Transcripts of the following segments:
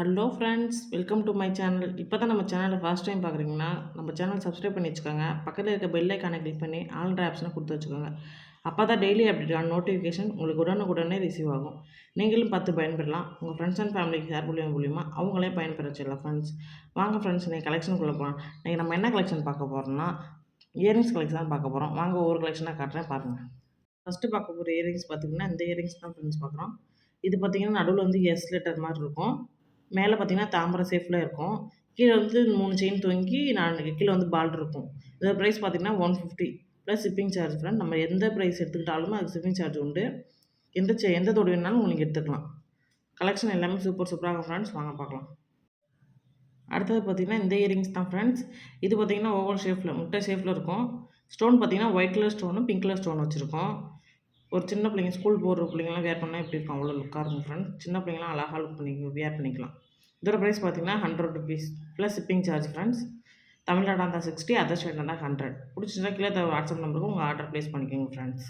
Hello friends welcome to my channel இப்போ தான் நம்ம சேனலை ஃபர்ஸ்ட் டைம் பார்க்குறீங்கன்னா நம்ம சேனல் சப்ஸ்கிரைப் பண்ணி வச்சுக்கோங்க. பக்கத்தில் இருக்க பெல் ஐக்கானை கிளிக் பண்ணி ஆல்ட்ரு ஆப்ஷனை கொடுத்து வச்சுக்கோங்க. அப்போ தான் டெய்லி அப்டேட்டான நோட்டிஃபிகேஷன் உங்களுக்கு உடனுக்குடனே ரிசீவ் ஆகும். நீங்களும் பார்த்து பயன்பெறலாம். உங்கள் ஃப்ரெண்ட்ஸ் அண்ட் ஃபேமிலிக்கு ஷேர் பண்ணி மூலியமாக அவங்களே பயன்பெற வச்சிடலாம் ஃப்ரெண்ட்ஸ் வாங்க ஃப்ரெண்ட்ஸ் நீங்கள் கலெக்ஷனுக்குள்ளே போகலாம் இன்றைக்கி நம்ம என்ன கலெக்ஷன் பார்க்க போகிறோம்னா இயரிங்ஸ் கலெக்ஷன் தான் பார்க்க போகிறோம் வாங்க ஒவ்வொரு கலெக்ஷனாக காட்டுறேன் பாருங்கள் ஃபஸ்ட்டு பார்க்க போகிற இயரிங்ஸ் பார்த்திங்கன்னா இந்த இயரிங்ஸ் தான் ஃப்ரெண்ட்ஸ் பார்க்குறோம். இது பார்த்திங்கன்னா நடுவில் வந்து எஸ் லெட்டர் மாதிரி இருக்கும். மேலே பார்த்தீங்கன்னா தாம்பரம் சேஃபில் இருக்கும். கீழே வந்து மூணு செயின் தொங்கி நான் கீழே வந்து பால் இருக்கும். இதோட ப்ரைஸ் பார்த்தீங்கன்னா one fifty plus shipping charge friend நம்ம எந்த ப்ரைஸ் எடுத்துக்கிட்டாலும் அது ஷிப்பிங் சார்ஜ் உண்டு. எந்த செ எந்த தோடு வேணாலும் உங்களுக்கு எடுத்துக்கலாம். கலெக்ஷன் எல்லாமே சூப்பர் சூப்பராக ஃப்ரெண்ட்ஸ் வாங்க பார்க்கலாம் அடுத்தது பார்த்திங்கன்னா இந்த இயரிங்ஸ் தான் ஃப்ரெண்ட்ஸ் இது பார்த்திங்கன்னா ஓவல் ஷேப்பில் முட்டை ஷேப்பில் இருக்கும். ஸ்டோன் பார்த்திங்கன்னா ஒயிட் கலர் ஸ்டோனும் பிங்க் கலர் ஸ்டோன் வச்சுருக்கோம். ஒரு சின்ன பிள்ளைங்க ஸ்கூல் போகிற பிள்ளைங்களாம் வேர் பண்ணால் எப்படி இருக்கும்? அவ்வளோ லுக்காக இருக்கும் ஃப்ரெண்ட்ஸ் சின்ன பிள்ளைங்களாம் அழகாக லுக் பண்ணி வேர் பண்ணிக்கலாம். இதோட ப்ரைஸ் பார்த்தீங்கன்னா hundred rupees plus shipping charge friends Tamil Nadu இருந்தால் சிக்ஸ்டி அதர் ஸ்டேட் இருந்தால் ஹண்ட்ரட் பிடிச்சிருந்தா கீழே வாட்ஸ்அப் நம்பருக்கு உங்கள் ஆர்டர் ப்ளேஸ் பண்ணிக்கோங்க ஃப்ரெண்ட்ஸ்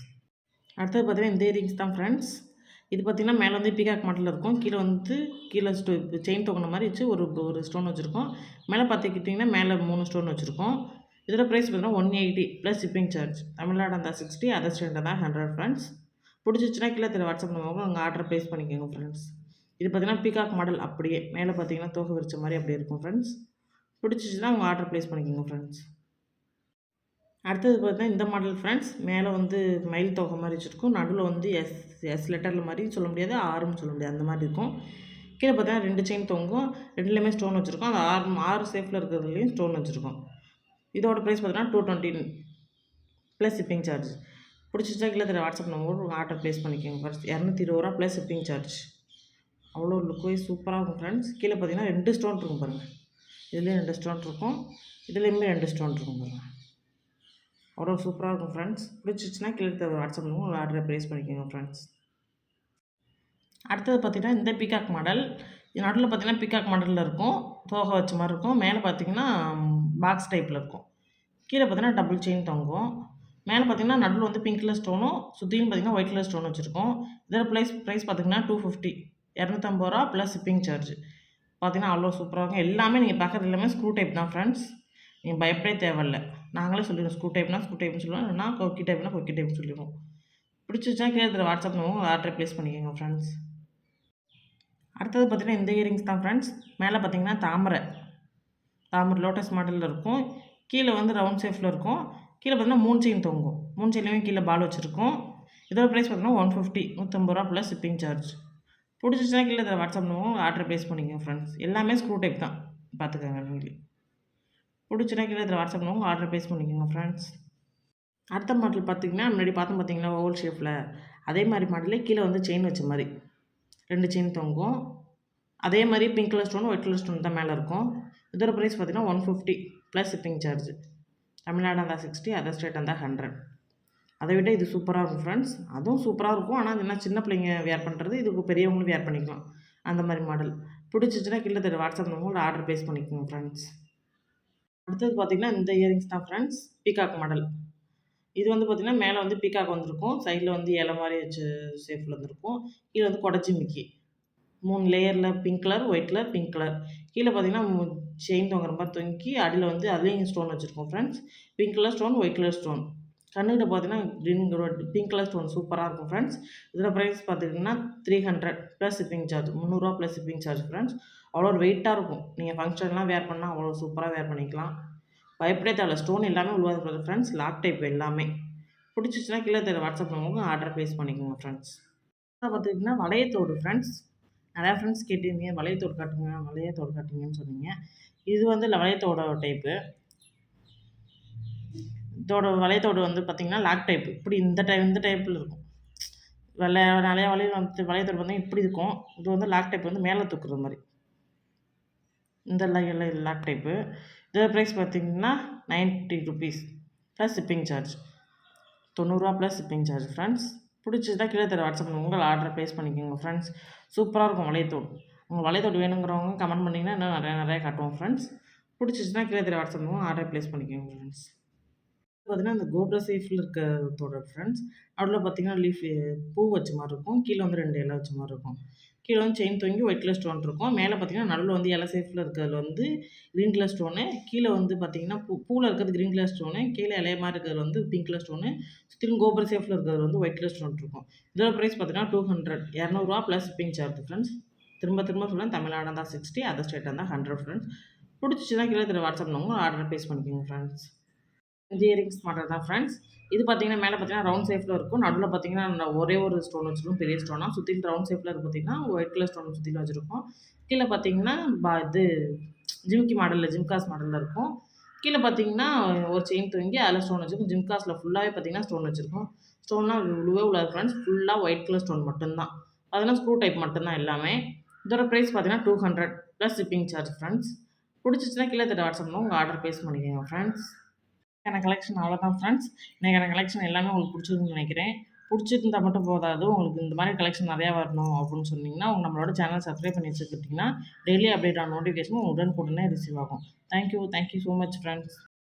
அடுத்தது பார்த்தீங்கன்னா இந்த இயரிங்ஸ் தான் ஃப்ரெண்ட்ஸ் இது பார்த்திங்கன்னா மேலே வந்து பீகாக் மாடலில் இருக்கும். கீழே வந்து கீழே ஸ்டோ செயின் தொங்கின மாதிரி வச்சு ஒரு ஒரு ஸ்டோன் வச்சுருக்கோம். மேலே பார்த்துக்கிட்டிங்கன்னா மேலே மூணு ஸ்டோன் வச்சுருக்கோம். இதோட ப்ரைஸ் பார்த்தீங்கன்னா one eighty plus shipping charge Tamil Nadu இருந்தால் சிக்ஸ்டி அதர் ஸ்டேட்டில் தான் ஹண்ட்ரட் ஃப்ரெண்ட்ஸ் பிடிச்சிச்சுன்னா கீழே தெரிய வாட்ஸ்அப் நம்பருக்கு உங்கள் ஆர்டர் ப்ளேஸ் பண்ணிக்கோங்க ஃப்ரெண்ட்ஸ் இது பார்த்தீங்கன்னா பீகாக் மாடல் அப்படியே மேலே பார்த்தீங்கன்னா தோகை விரிச்ச மாதிரி அப்படியே இருக்கும் ஃப்ரெண்ட்ஸ் பிடிச்சிச்சுன்னா உங்கள் ஆர்டர் ப்ளேஸ் பண்ணிக்கோங்க ஃப்ரெண்ட்ஸ் அடுத்தது பார்த்தீங்கன்னா இந்த மாடல் ஃப்ரெண்ட்ஸ் மேலே வந்து மயில் தொகை மாதிரி வச்சுருக்கும். நடுவில் வந்து எஸ் எஸ் லெட்டரில் மாதிரி சொல்ல முடியாது ஆறுன்னு சொல்ல முடியாது அந்த மாதிரி இருக்கும். கீழே பார்த்தீங்கன்னா ரெண்டு செயின் தொங்கும். ரெண்டுலேயுமே ஸ்டோன் வச்சுருக்கோம். அந்த ஆறு ஆறு சேஃபில் இருக்கிறதுலையும் ஸ்டோன் வச்சுருக்கோம். இதோட ப்ரைஸ் பார்த்தீங்கன்னா two twenty plus shipping charge பிடிச்சிச்சா கீழே தர வாட்ஸ்அப் நம்பர் ஆர்டர் ப்ளேஸ் பண்ணிக்கோங்க ஃபர்ஸ்ட் இரநூத்தி இருபது ரூபா ப்ளஸ் ஷிப்பிங் சார்ஜ் அவ்வளோ லுக்கே சூப்பராக இருக்கும் ஃப்ரெண்ட்ஸ் கீழே பார்த்தீங்கன்னா ரெண்டு ஸ்டோன் இருக்கும் பாருங்கள் இதுலேயும் ரெண்டு ஸ்டோன் இருக்கும். இதுலேயுமே ரெண்டு ஸ்டோன் இருக்கும் பாருங்கள் அவ்வளோ சூப்பராக இருக்கும் ஃப்ரெண்ட்ஸ் பிடிச்சிச்சின்னா கீழே வாட்ஸ்அப் பண்ணுவோம் ஆர்டரை ப்ளேஸ் பண்ணிக்கோங்க ஃப்ரெண்ட்ஸ் அடுத்தது பார்த்திங்கன்னா இந்த பீகாக் மாடல் நடுவில் பார்த்திங்கன்னா பீகாக் மாடலில் இருக்கும். தோகை வச்ச மாதிரி இருக்கும். மேலே பார்த்திங்கன்னா பாக்ஸ் டைப்பில் இருக்கும். கீழே பார்த்தீங்கன்னா டபுள் செயின் தொங்கும். மேலே பார்த்தீங்கன்னா நடுவில் வந்து பிங்க் கலர் ஸ்டோனும் சுற்றியும் பார்த்தீங்கன்னா ஒயிட் கலர் ஸ்டோன் வச்சுருக்கோம். இதோட ப்ரைஸ் ப்ரைஸ் பார்த்திங்கன்னா டூ ஃபிஃப்டி இரநூத்தம்பது ரூபா ப்ளஸ் ஷிப்பிங் சார்ஜ் பார்த்தீங்கன்னா அவ்வளோ சூப்பராக இருக்கும். எல்லாமே நீங்கள் பார்க்குறது எல்லாமே ஸ்க்ரூ டைப் தான் ஃப்ரெண்ட்ஸ் நீங்கள் பயப்படே தேவையில்ல. நாங்களே சொல்லிடுவோம் ஸ்க்ரூ டைப்னா ஸ்க்ரூ டைப்னு சொல்லுவோம். இல்லைனா கொக்கி டைப்னா கொக்கி டைப்னு சொல்லிடுவோம். பிடிச்சிச்சா கீழே வாட்ஸ்அப் பண்ணுவோம் ஆர்டரை ப்ளேஸ் பண்ணிக்கோங்க ஃப்ரெண்ட்ஸ் அடுத்தது பார்த்திங்கன்னா இந்த இயரிங்ஸ் தான் ஃப்ரெண்ட்ஸ் மேலே பார்த்தீங்கன்னா தாமரை. தாமரை லோட்டஸ் மாடலில் இருக்கும். கீழே வந்து ரவுண்ட் ஷேஃபில் இருக்கும். கீழே பார்த்தீங்கன்னா மூணு செயின் தொங்கும். மூணு செயின்லேயும் கீழே பால் வச்சுருக்கோம். இதோட ப்ரைஸ் பார்த்தீங்கன்னா ஒன் ஃபிஃப்டி நூற்றம்பது ரூபா ப்ளஸ் ஷிப்பிங் சார்ஜ் பிடிச்சிச்சுன்னா கீழே இதை வாட்ஸ்அப் பண்ணுவோம் ஆர்டர் ப்ளேஸ் பண்ணிக்கோங்க ஃப்ரெண்ட்ஸ் எல்லாமே ஸ்க்ரூ டைப் தான். பார்த்துக்கோங்க நீங்களே. பிடிச்சினா கீழே இதில் வாட்ஸ்அப் பண்ணுவோம் ஆர்டர் ப்ளேஸ் பண்ணிக்கோங்க ஃப்ரெண்ட்ஸ் அடுத்த மாடல் பார்த்திங்கன்னா முன்னாடி பார்த்தோம் பார்த்தீங்கன்னா ஓவல் ஷேப்பில் அதே மாதிரி மாடலே கீழே வந்து செயின் வச்ச மாதிரி. ரெண்டு செயின் தொங்கும். அதே மாதிரி pink colour stone white colour stone தான் மேலே இருக்கும். இதோட ப்ரைஸ் பார்த்திங்கன்னா one fifty plus shipping charge Tamil Nadu இருந்தால் சிக்ஸ்டி அதர் ஸ்டேட் இருந்தால் ஹண்ட்ரட் அதை விட இது சூப்பராக இருக்கும் ஃப்ரெண்ட்ஸ் அதுவும் சூப்பராக இருக்கும். ஆனால் என்ன சின்ன பிள்ளைங்க வேர் பண்ணுறது இதுக்கு பெரியவங்களும் வேர் பண்ணிக்கலாம். அந்த மாதிரி மாடல் பிடிச்சிச்சுன்னா கீழே தெரிய வாட்ஸ்அப் நம்பர் ஆர்டர் ப்ளேஸ் பண்ணிக்கோங்க ஃப்ரெண்ட்ஸ் அடுத்தது பார்த்திங்கன்னா இந்த இயரிங்ஸ் தான் ஃப்ரெண்ட்ஸ் பீகாக் மாடல் இது வந்து பார்த்திங்கன்னா மேலே வந்து பீகாக் வந்திருக்கும். சைடில் வந்து இலை மாதிரி வச்சு ஷேப்பில் வந்திருக்கும். கீழே வந்து கொடச்சி மிக்கி மூணு லேயரில் pink colour white colour pink colour கீழே பார்த்தீங்கன்னா செயின் தொங்குற மாதிரி தொங்கி அடியில் வந்து அதுலேயும் ஸ்டோன் வச்சுருக்கோம் friends pink colour stone white colour stone கண்ணுகிட்ட பார்த்தீங்கன்னா க்ரீன் பிங்க் கலர் ஸ்டோன் சூப்பராக இருக்கும் ஃப்ரெண்ட்ஸ் இதில் ப்ரைஸ் பார்த்துக்கிட்டிங்கன்னா three hundred plus shipping charge முந்நூறுரூவா ப்ளஸ் ஷிப்பிங் சார்ஜ் ஃப்ரெண்ட்ஸ் அவ்வளோ வெயிட்டாக இருக்கும். நீங்கள் ஃபங்க்ஷன்லாம் வேர் பண்ணால் அவ்வளோ சூப்பராக வேர் பண்ணிக்கலாம். பயப்படே தேவை ஸ்டோன் எல்லாமே உருவாது ஃப்ரெண்ட்ஸ் லாக் டைப் எல்லாமே. பிடிச்சிச்சுன்னா கீழே தெரிய வாட்ஸ்அப் பண்ணுவோம் ஆர்டர் ப்ளேஸ் பண்ணிக்கோங்க ஃப்ரெண்ட்ஸ் பார்த்துக்கிட்டிங்கன்னா வளையத்தோடு ஃப்ரெண்ட்ஸ் நிறையா ஃப்ரெண்ட்ஸ் கேட்டிருந்தீங்க வளையத்தோடு காட்டுங்க வளையத்தோடு காட்டுங்கன்னு சொன்னீங்க. இது வந்து வளையத்தோட டைப்பு இதோட வளையத்தோடு வந்து பார்த்திங்கன்னா லாக் டைப் இப்படி இந்த டைப் இந்த டைப்பில் இருக்கும். வெள்ளை நிறையா வளையல் வந்து வளையத்தோடு பார்த்திங்கன்னா இப்படி இருக்கும். இது வந்து லாக் டைப் வந்து மேலே தூக்குறது மாதிரி. இந்த லாக் டைப்பு இதோட ப்ரைஸ் பார்த்திங்கன்னா ninety rupees plus shipping charge தொண்ணூறுரூவா ப்ளஸ் ஷிப்பிங் சார்ஜ் ஃப்ரெண்ட்ஸ் பிடிச்சதா கீழே தர வாட்ஸ்அப் உங்கள் ஆர்டர் ப்ளேஸ் பண்ணிக்கோங்க ஃப்ரெண்ட்ஸ் சூப்பராக இருக்கும் வளையத்தோடு உங்கள் வளையத்தோடு வேணுங்கிறவங்க கமெண்ட் பண்ணிங்கன்னா இன்னும் நிறையா நிறையா காட்டுவோம் ஃப்ரெண்ட்ஸ் பிடிச்சிச்சுன்னா கீழே தர வாட்ஸ்அப் ஆர்டர் ப்ளேஸ் பண்ணிக்கோங்க ஃப்ரெண்ட்ஸ் பார்த்தீங்கன்னா அந்த கோபுர சேஃபில் இருக்கிறதோட ஃப்ரெண்ட்ஸ் அதில் பார்த்தீங்கன்னா லீஃப் பூ வச்ச மாதிரி இருக்கும். கீழே வந்து ரெண்டு இலை வச்ச மாதிரி இருக்கும். கீழே வந்து செயின் தொங்கி ஒயிட் கலர் ஸ்டோன் இருக்கும். மேலே பார்த்தீங்கன்னா நடுவில் வந்து இலை சேஃபில் இருக்கிறது வந்து க்ரீன் கலர் ஸ்டோனு கீழே வந்து பார்த்தீங்கன்னா பூ பூவில் இருக்கிறது க்ரீன் கலர் ஸ்டோனு கீழே இலைய மாதிரி இருக்கிறது வந்து பிங்க் கலர் ஸ்டோனு சுற்றிலும் கோபுர சேஃபில் இருக்கிறது வந்து ஒயிட் கலர் ஸ்டோன் இருக்கும். இதோட ப்ரைஸ் பார்த்தீங்கன்னா டூ ஹண்ட்ரட் இரநூறுவா ப்ளஸ் பிங்க் சார்ஜ் ஃப்ரெண்ட்ஸ் திரும்ப திரும்ப சொல்லுவேன் தமிழ்நாடு தான் சிக்ஸ்டி அதர் ஸ்டேட்டாக தான் ஹண்ட்ரட் ஃப்ரெண்ட்ஸ் பிடிச்சிச்சுன்னா கீழே திரு வாட்ஸ்அப் நம்பர் ஆர்டர் ப்ளேஸ் பண்ணிக்கோங்க ஃப்ரெண்ட்ஸ் இயரிங்ஸ் மாடல் தான் ஃப்ரெண்ட்ஸ் இது பார்த்தீங்கன்னா மேலே பார்த்தீங்கன்னா ரவுண்ட் ஷேஃபில் இருக்கும். நடுவில் பார்த்தீங்கன்னா ஒரே ஒரு ஸ்டோன் வச்சுருக்கும் பெரிய ஸ்டோனாக சுற்றிலும் ரவுண்ட் ஷேஃபில் இருக்குது பார்த்தீங்கன்னா ஒயிட் கலர் ஸ்டோன் சுற்றிலும் வச்சுருக்கோம். கீழே பார்த்தீங்கன்னா பா இது ஜிம்கி மாடலில் ஜிம்காஸ் மாடலில் இருக்கும். கீழே பார்த்தீங்கன்னா ஒரு செயின் தூங்கி அதில் ஸ்டோன் வச்சுருக்கும். ஜிம்காஸில் ஃபுல்லாகவே பார்த்தீங்கன்னா ஸ்டோன் வச்சுருக்கோம். ஸ்டோன்னா உழுவே உள்ள ஃப்ரெண்ட்ஸ் ஃபுல்லாக ஒயிட் கலர் ஸ்டோன் மட்டும்தான். அதெல்லாம் ஸ்க்ரூ டைப் மட்டும்தான் எல்லாமே. இதோட ப்ரைஸ் பார்த்தீங்கன்னா two hundred plus shipping charge friends பிடிச்சிச்சுன்னா கீழே தட்ட வாட்ஸ்அப்பில் உங்கள் ஆர்டர் ப்ளேஸ் பண்ணிக்கோங்க ஃப்ரெண்ட்ஸ் எனக்கு கலெக்ஷன் அவ்வளோதான் ஃப்ரெண்ட்ஸ் எனக்கு கலெக்ஷன் எல்லாமே உங்களுக்கு பிடிச்சிருக்குன்னு நினைக்கிறேன். பிடிச்சிருந்தா மட்டும் போதாது உங்களுக்கு இந்த மாதிரி கலெக்ஷன் நிறையா வரணும் அப்படின்னு சொன்னீங்கன்னா உங்கள் நம்மளோட சேனல் சப்ஸ்கிரைப் பண்ணி வச்சுக்கிட்டிங்கன்னா டெய்லி அப்டேட் ஆன நோட்டிஃபிகேஷன் உடனுக்குடனே ரிசீவ் ஆகும். Thank you thank you so much friends